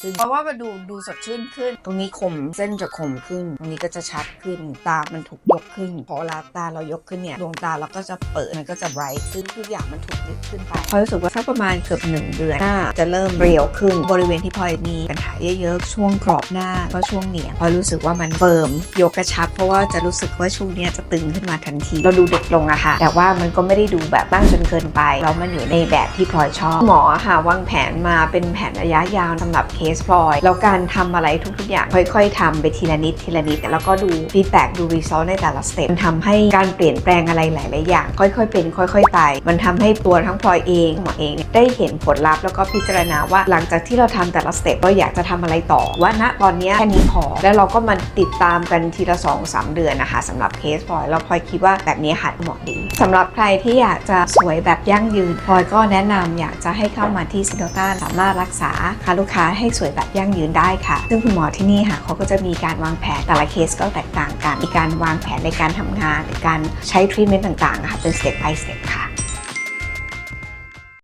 ขึ้น เพราะว่ามันดูดูสดชื่นขึ้น ตรงนี้คมเส้นจะคมขึ้น ตรงนี้ก็จะชัดขึ้น ตา มันถูกยกขึ้น พอเวลาตาเรายกขึ้นเนี่ย ดวงตาเราก็จะเปิด มันก็จะไบรท์ขึ้น ทุกอย่างมันถูกยึดขึ้นไปพลอยรู้สึกว่าสักประมาณเกือบหนึ่งเดือนหน้าจะเริ่มเรียวขึ้น บริเวณที่พลอยมีปัญหาเยอะๆ ช่วงกรอบหน้าก็ช่วงเหนียงพลอยรู้สึกว่ามันเฟิร์มยกกระชับ เพราะว่าจะรู้สึกว่าช่วงเนี้ยจะตึงขึ้นมาทันที เราดูเด็กลงอะค่ะ แต่ว่ามันก็ไม่ได้ดูแบบตั้งจนเกินไปแล้วมันอยู่ในแบบที่พลอยชอบ หมออะค่ะวางแผนมาเป็นแผนระยะยาวสำหรับเคสพลอยแล้วการทำอะไรทุก ๆ อย่าง ค่อย ๆทำไปทีละนิดทีละนิดแล้วก็ดูฟีดแบ็กดูรีซอสในแต่ละสเต็ปมันทำให้การเปลี่ยนแปลงอะไรหลาย ๆ อย่าง ค่อย ๆ เป็น ค่อยๆไปมันทำให้ตัวทั้งพลอยเองหมอเองได้เห็นผลลัพธ์แล้วก็พิจารณาว่าหลังจากที่เราทำแต่ละสเต็ปเราอยากจะทำอะไรต่อ ว่าณตอนนี้แค่นี้พอ แล้วเราก็มาติดตามกันทีละ2อสเดือนนะคะสำหรับเคสพลอยแล้วพลอยคิดว่าแบบนี้หัดเหมาะดีสำหรับใครที่อยากจะสวยแบบยั่งยืนพลอยก็แนะนำอยากจะให้เข้ามาที่ซิโนต้าสามารถรักษาค่าลูกค้าให้สวยแบบยั่งยืนได้ค่ะ ซึ่งคุณหมอที่นี่ค่ะเขาก็จะมีการวางแผนแต่ละเคสก็แตกต่างกัน มีการวางแผนในการทำงานหรือการใช้ทรีทเมนต์ต่างๆนะคะเป็นสเต็ปไปสเต็ปค่ะ